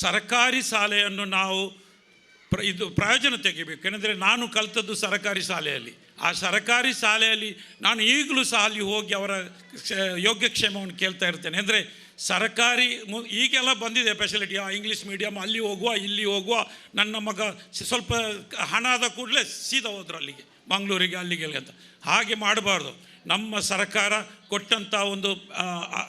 ಸರ್ಕಾರಿ ಶಾಲೆಯನ್ನು ನಾವು ಪ್ರ ಇದು ಪ್ರಯೋಜನ ತೆಗಿಬೇಕು. ಏನೆಂದರೆ ನಾನು ಕಲಿತದ್ದು ಸರಕಾರಿ ಶಾಲೆಯಲ್ಲಿ. ಆ ಸರಕಾರಿ ಶಾಲೆಯಲ್ಲಿ ನಾನು ಈಗಲೂ ಸಹ ಅಲ್ಲಿ ಹೋಗಿ ಅವರ ಕ್ಷ- ಯೋಗ್ಯಕ್ಷೇಮವನ್ನು ಕೇಳ್ತಾ ಇರ್ತೇನೆ. ಅಂದರೆ ಸರ್ಕಾರಿ ಮು ಈಗೆಲ್ಲ ಬಂದಿದೆ ಫೆಸಿಲಿಟಿ ಆ ಇಂಗ್ಲೀಷ್ ಮೀಡಿಯಮ್ ಅಲ್ಲಿ ಹೋಗುವ, ಇಲ್ಲಿ ಹೋಗುವ, ನನ್ನ ಮಗ ಸ್ವಲ್ಪ ಹಣ ಆದ ಕೂಡಲೇ ಸೀದಾ ಹೋದ್ರು ಅಲ್ಲಿಗೆ, ಮಂಗಳೂರಿಗೆ ಅಲ್ಲಿಗೆ ಅಂತ. ಹಾಗೆ ಮಾಡಬಾರ್ದು. ನಮ್ಮ ಸರ್ಕಾರ ಕೊಟ್ಟಂಥ ಒಂದು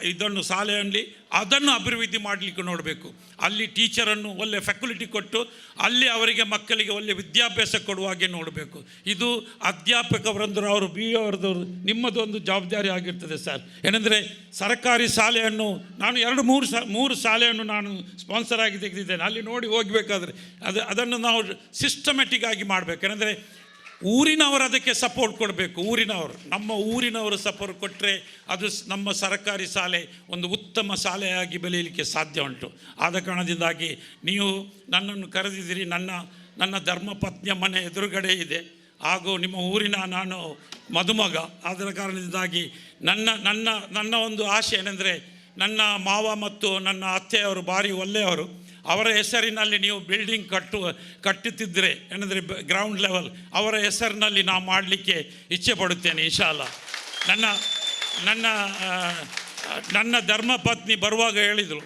ಇದನ್ನು ಶಾಲೆಯಲ್ಲಿ ಅದನ್ನು ಅಭಿವೃದ್ಧಿ ಮಾಡಲಿಕ್ಕೆ ನೋಡಬೇಕು. ಅಲ್ಲಿ ಟೀಚರನ್ನು ಒಳ್ಳೆ ಫ್ಯಾಕಲ್ಟಿ ಕೊಟ್ಟು, ಅಲ್ಲಿ ಅವರಿಗೆ ಮಕ್ಕಳಿಗೆ ಒಳ್ಳೆ ವಿದ್ಯಾಭ್ಯಾಸ ಕೊಡುವ ಹಾಗೆ ನೋಡಬೇಕು. ಇದು ಅಧ್ಯಾಪಕ ವೃಂದರು ಅವರು, ಬಿ ಅವರದವರು ನಿಮ್ಮದು ಒಂದು ಜವಾಬ್ದಾರಿ ಆಗಿರ್ತದೆ ಸರ್. ಏನೆಂದರೆ, ಸರ್ಕಾರಿ ಶಾಲೆಯನ್ನು ನಾನು ಎರಡು, ಮೂರು ಸಾ, ಮೂರು ಶಾಲೆಯನ್ನು ನಾನು ಸ್ಪಾನ್ಸರ್ ಆಗಿ ತೆಗೆದಿದ್ದೇನೆ. ಅಲ್ಲಿ ನೋಡಿ ಹೋಗಬೇಕಾದ್ರೆ, ಅದು, ಅದನ್ನು ನಾವು ಸಿಸ್ಟಮೆಟಿಕ್ ಆಗಿ ಮಾಡಬೇಕು. ಏನಂದರೆ ಊರಿನವರು ಅದಕ್ಕೆ ಸಪೋರ್ಟ್ ಕೊಡಬೇಕು. ಊರಿನವರು, ನಮ್ಮ ಊರಿನವರು ಸಪೋರ್ಟ್ ಕೊಟ್ಟರೆ ಅದು ನಮ್ಮ ಸರ್ಕಾರಿ ಶಾಲೆ ಒಂದು ಉತ್ತಮ ಶಾಲೆಯಾಗಿ ಬೆಳೆಯಲಿಕ್ಕೆ ಸಾಧ್ಯ ಉಂಟು. ಆದ ಕಾರಣದಿಂದಾಗಿ ನೀವು ನನ್ನನ್ನು ಕರೆದಿದ್ದೀರಿ, ನನ್ನ ನನ್ನ ಧರ್ಮಪತ್ನಿಯ ಮನೆ ಎದುರುಗಡೆ ಇದೆ. ಹಾಗೂ ನಿಮ್ಮ ಊರಿನ ನಾನು ಮದುಮಗ. ಅದರ ಕಾರಣದಿಂದಾಗಿ ನನ್ನ ನನ್ನ ನನ್ನ ಒಂದು ಆಶೆ ಏನೆಂದರೆ ನನ್ನ ಮಾವ ಮತ್ತು ನನ್ನ ಅತ್ತೆಯವರು ಭಾರಿ ಒಳ್ಳೆಯವರು. ಅವರ ಹೆಸರಿನಲ್ಲಿ ನೀವು ಬಿಲ್ಡಿಂಗ್ ಕಟ್ಟು, ಕಟ್ಟುತ್ತಿದ್ದರೆ. ಏನಂದರೆ ಗ್ರೌಂಡ್ ಲೆವೆಲ್ ಅವರ ಹೆಸರಿನಲ್ಲಿ ನಾವು ಮಾಡಲಿಕ್ಕೆ ಇಚ್ಛೆ ಪಡುತ್ತೇನೆ ಇಶಾಲ ನನ್ನ ನನ್ನ ನನ್ನ ಧರ್ಮಪತ್ನಿ ಬರುವಾಗ ಹೇಳಿದರು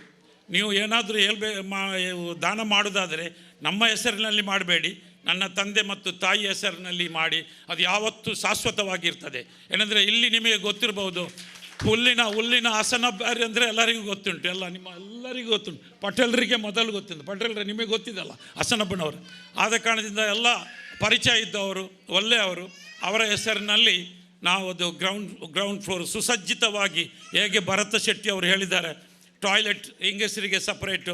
ನೀವು ಏನಾದರೂ ಹೇಳ್ಬೇ, ಮಾ ದಾನ ಮಾಡೋದಾದರೆ ನಮ್ಮ ಹೆಸರಿನಲ್ಲಿ ಮಾಡಬೇಡಿ, ನನ್ನ ತಂದೆ ಮತ್ತು ತಾಯಿ ಹೆಸರಿನಲ್ಲಿ ಮಾಡಿ, ಅದು ಯಾವತ್ತೂ ಶಾಶ್ವತವಾಗಿರ್ತದೆ. ಏನಂದರೆ ಇಲ್ಲಿ ನಿಮಗೆ ಗೊತ್ತಿರ್ಬೋದು ಹುಲ್ಲಿನ ಹುಲ್ಲಿನ ಆಸನ ಬ್ಯಾರಿ ಅಂದರೆ ಎಲ್ಲರಿಗೂ ಗೊತ್ತುಂಟು. ಎಲ್ಲ ನಿಮ್ಮ ಎಲ್ಲರಿಗೂ ಗೊತ್ತುಂಟು. ಪಟೇಲರಿಗೆ ಮೊದಲು ಗೊತ್ತುಂಟು ಪಟೇಲರ ನಿಮಗೆ ಗೊತ್ತಿದಲ್ಲ ಹಸನಬ್ಬನವರು ಆದ ಕಾರಣದಿಂದ ಎಲ್ಲ ಪರಿಚಯ ಇದ್ದವರು, ಒಳ್ಳೆಯವರು, ಅವರ ಹೆಸರಿನಲ್ಲಿ ನಾವು ಅದು ಗ್ರೌಂಡ್ ಗ್ರೌಂಡ್ ಫ್ಲೋರ್ ಸುಸಜ್ಜಿತವಾಗಿ ಹೇಗೆ ಭರತ ಶೆಟ್ಟಿ ಅವರು ಹೇಳಿದ್ದಾರೆ ಟಾಯ್ಲೆಟ್ ಹೆಂಗಸರಿಗೆ ಸಪ್ರೇಟು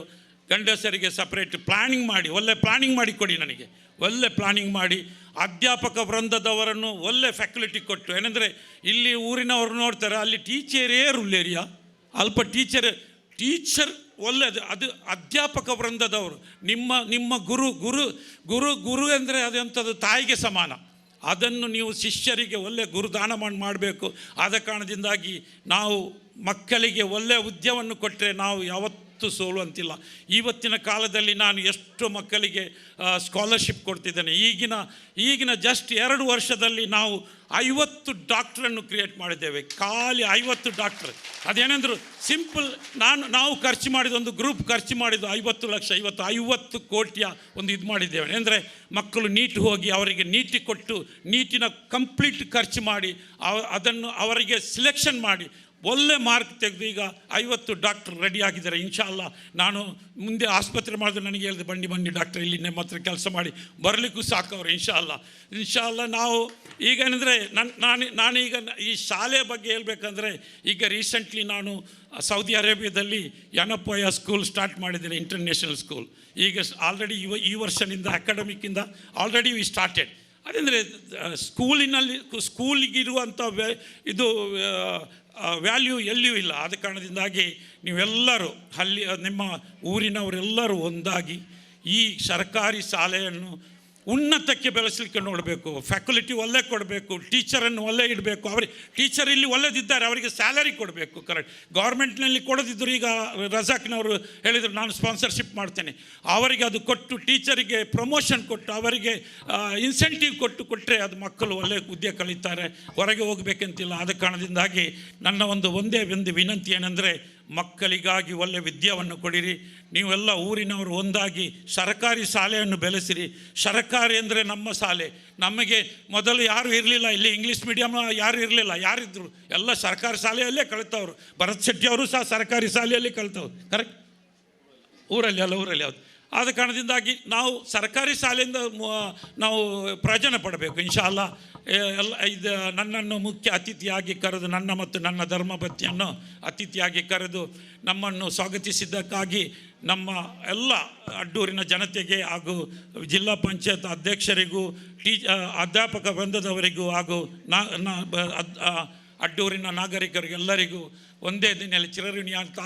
ಗಂಡಸರಿಗೆ ಸಪ್ರೇಟ್ ಪ್ಲ್ಯಾನಿಂಗ್ ಮಾಡಿ, ಒಳ್ಳೆ ಪ್ಲ್ಯಾನಿಂಗ್ ಮಾಡಿ ಕೊಡಿ ನನಗೆ. ಒಳ್ಳೆ ಪ್ಲಾನಿಂಗ್ ಮಾಡಿ ಅಧ್ಯಾಪಕ ವೃಂದದವರನ್ನು ಒಳ್ಳೆ ಫ್ಯಾಕಲ್ಟಿ ಕೊಟ್ಟು, ಏನಂದರೆ ಇಲ್ಲಿ ಊರಿನವರು ನೋಡ್ತಾರೆ, ಅಲ್ಲಿ ಟೀಚರೇ ರುಲ್ಲೇರಿಯಾ ಅಲ್ಪ ಟೀಚರ್ ಟೀಚರ್ ಒಳ್ಳೆಯದು ಅದು ಅಧ್ಯಾಪಕ ವೃಂದದವರು. ನಿಮ್ಮ ನಿಮ್ಮ ಗುರು ಗುರು ಗುರು ಗುರು ಅಂದರೆ ಅದೆಂಥದ್ದು ತಾಯಿಗೆ ಸಮಾನ. ಅದನ್ನು ನೀವು ಶಿಷ್ಯರಿಗೆ ಒಳ್ಳೆ ಗುರುದಾನ ಮಾಡಿ, ಮಾಡಬೇಕು. ಆದ ಕಾರಣದಿಂದಾಗಿ ನಾವು ಮಕ್ಕಳಿಗೆ ಒಳ್ಳೆಯ ಉದ್ಯವನ್ನು ಕೊಟ್ಟರೆ ನಾವು ಯಾವತ್ತೂ ಸೋಲುವಂತಿಲ್ಲ ಇವತ್ತಿನ ಕಾಲದಲ್ಲಿ ನಾನು ಎಷ್ಟು ಮಕ್ಕಳಿಗೆ ಸ್ಕಾಲರ್ಶಿಪ್ ಕೊಡ್ತಿದ್ದೇನೆ. ಈಗಿನ ಈಗಿನ ಜಸ್ಟ್ ಎರಡು ವರ್ಷದಲ್ಲಿ ನಾವು ಐವತ್ತು ಡಾಕ್ಟ್ರನ್ನು ಕ್ರಿಯೇಟ್ ಮಾಡಿದ್ದೇವೆ. ಖಾಲಿ ಐವತ್ತು ಡಾಕ್ಟ್ರ್. ಅದೇನೆಂದ್ರು ಸಿಂಪಲ್ ನಾನು, ನಾವು ಖರ್ಚು ಮಾಡಿದ ಒಂದು ಗ್ರೂಪ್ ಖರ್ಚು ಮಾಡಿದ್ದು ಐವತ್ತು ಲಕ್ಷ, ಐವತ್ತು ಐವತ್ತು ಕೋಟಿಯ ಒಂದು ಇದು ಮಾಡಿದ್ದೇವೆ. ಅಂದರೆ ಮಕ್ಕಳು ನೀಟ್ ಹೋಗಿ ಅವರಿಗೆ ನೀಟಿ ಕೊಟ್ಟು ನೀಟಿನ ಕಂಪ್ಲೀಟ್ ಖರ್ಚು ಮಾಡಿ ಅದನ್ನು ಅವರಿಗೆ ಸಿಲೆಕ್ಷನ್ ಮಾಡಿ ಒಳ್ಳೆ ಮಾರ್ಕ್ ತೆಗೆದು ಈಗ ಐವತ್ತು ಡಾಕ್ಟರ್ ರೆಡಿ ಆಗಿದ್ದಾರೆ ಇನ್ಶಾಲ್ಲ ನಾನು ಮುಂದೆ ಆಸ್ಪತ್ರೆ ಮಾಡಿದ್ರೆ ನನಗೆ ಹೇಳಿದೆ, ಬನ್ನಿ ಬನ್ನಿ ಡಾಕ್ಟರ್, ಇಲ್ಲಿ ನಿಮ್ಮ ಹತ್ರ ಕೆಲಸ ಮಾಡಿ. ಬರಲಿಕ್ಕೂ ಸಾಕವ್ರು ಇನ್ಶಾಲ್ಲ ಇನ್ಶಾಲ್ಲ ನಾವು ಈಗೇನೆಂದರೆ ನನ್ನ ನಾನು ನಾನೀಗ ಈ ಶಾಲೆ ಬಗ್ಗೆ ಹೇಳಬೇಕಂದ್ರೆ, ಈಗ ರೀಸೆಂಟ್ಲಿ ನಾನು ಸೌದಿ ಅರೇಬಿಯಾದಲ್ಲಿ ಯನಪೋಯ ಸ್ಕೂಲ್ ಸ್ಟಾರ್ಟ್ ಮಾಡಿದ್ದೇನೆ ಇಂಟರ್ನ್ಯಾಷನಲ್ ಸ್ಕೂಲ್ ಈಗ ಆಲ್ರೆಡಿ ಇವ, ಈ ವರ್ಷದಿಂದ ಅಕಾಡೆಮಿಕ್ಕಿಂದ ಆಲ್ರೆಡಿ ವಿ ಸ್ಟಾರ್ಟೆಡ್ ಅದಂದರೆ ಸ್ಕೂಲಿನಲ್ಲಿ, ಸ್ಕೂಲಿಗಿರುವಂಥ ವ್ಯ, ಇದು ವ್ಯಾಲ್ಯೂ ಎಲ್ಲಿಯೂ ಇಲ್ಲ. ಆದ ಕಾರಣದಿಂದಾಗಿ ನೀವೆಲ್ಲರೂ ಅಲ್ಲಿ ನಿಮ್ಮ ಊರಿನವರೆಲ್ಲರೂ ಒಂದಾಗಿ ಈ ಸರ್ಕಾರಿ ಶಾಲೆಯನ್ನು ಉನ್ನತಕ್ಕೆ ಬೆಳೆಸಲಿಕ್ಕೆ ನೋಡಬೇಕು. ಫ್ಯಾಕಲ್ಟಿ ಒಳ್ಳೆ ಕೊಡಬೇಕು ಟೀಚರನ್ನು ಒಳ್ಳೆ ಇಡಬೇಕು. ಅವರಿಗೆ ಟೀಚರ್ ಇಲ್ಲಿ ಒಳ್ಳೆದಿದ್ದಾರೆ, ಅವರಿಗೆ ಸ್ಯಾಲರಿ ಕೊಡಬೇಕು ಕರೆಕ್ಟ್ ಗೌರ್ಮೆಂಟ್ನಲ್ಲಿ ಕೊಡದಿದ್ದರು ಈಗ ರಜಾಕ್ನವರು ಹೇಳಿದರು, ನಾನು ಸ್ಪಾನ್ಸರ್ಶಿಪ್ ಮಾಡ್ತೇನೆ. ಅವರಿಗೆ ಅದು ಕೊಟ್ಟು ಟೀಚರಿಗೆ ಪ್ರಮೋಷನ್ ಕೊಟ್ಟು, ಅವರಿಗೆ ಇನ್ಸೆಂಟಿವ್ ಕೊಟ್ಟು ಕೊಟ್ಟರೆ ಅದು ಮಕ್ಕಳು ಒಳ್ಳೆ ಹುದ್ದೆ ಕಳೀತಾರೆ ಹೊರಗೆ ಹೋಗಬೇಕಂತಿಲ್ಲ. ಆದ ಕಾರಣದಿಂದಾಗಿ ನನ್ನ ಒಂದು ಒಂದೇ ಒಂದು ವಿನಂತಿ ಏನಂದರೆ ಮಕ್ಕಳಿಗಾಗಿ ಒಳ್ಳೆಯ ವಿದ್ಯೆಯನ್ನು ಕೊಡಿರಿ. ನೀವೆಲ್ಲ ಊರಿನವರು ಒಂದಾಗಿ ಸರ್ಕಾರಿ ಶಾಲೆಯನ್ನು ಬೆಳೆಸಿರಿ. ಸರ್ಕಾರಿ ಅಂದರೆ ನಮ್ಮ ಶಾಲೆ. ನಮಗೆ ಮೊದಲು ಯಾರು ಇರಲಿಲ್ಲ, ಇಲ್ಲಿ ಇಂಗ್ಲೀಷ್ ಮೀಡಿಯಮ್ ಯಾರು ಇರಲಿಲ್ಲ, ಯಾರಿದ್ರು. ಎಲ್ಲ ಸರ್ಕಾರಿ ಶಾಲೆಯಲ್ಲೇ ಕಳಿತವ್ರು. ಭರತ್ ಶೆಟ್ಟಿ ಅವರು ಸಹ ಸರ್ಕಾರಿ ಶಾಲೆಯಲ್ಲಿ ಕಲಿತವ್ರು ಕರೆಕ್ಟ್ ಊರಲ್ಲಿ ಅಲ್ಲ, ಊರಲ್ಲಿ ಯಾವುದು ಆದ ಕಾರಣದಿಂದಾಗಿ ನಾವು ಸರ್ಕಾರಿ ಶಾಲೆಯಿಂದ ನಾವು ಪ್ರಯೋಜನ ಪಡಬೇಕು ಇನ್ಶಾಲ್ಲ ಎಲ್ಲ, ಇದು, ನನ್ನನ್ನು ಮುಖ್ಯ ಅತಿಥಿಯಾಗಿ ಕರೆದು, ನನ್ನ ಮತ್ತು ನನ್ನ ಧರ್ಮಪತಿಯನ್ನು ಅತಿಥಿಯಾಗಿ ಕರೆದು, ನಮ್ಮನ್ನು ಸ್ವಾಗತಿಸಿದ್ದಕ್ಕಾಗಿ ನಮ್ಮ ಎಲ್ಲ ಅಡ್ಡೂರಿನ ಜನತೆಗೆ ಹಾಗೂ ಜಿಲ್ಲಾ ಪಂಚಾಯತ್ ಅಧ್ಯಕ್ಷರಿಗೂ ಟೀಚ ಅಧ್ಯಾಪಕ ವೃಂದದವರಿಗೂ ಹಾಗೂ ನಾ ಅಡ್ಡೂರಿನ ನಾಗರಿಕರಿಗೆಲ್ಲರಿಗೂ ಒಂದೇ ದಿನದಲ್ಲಿ ಚಿರಋಣಿ ಅಂತ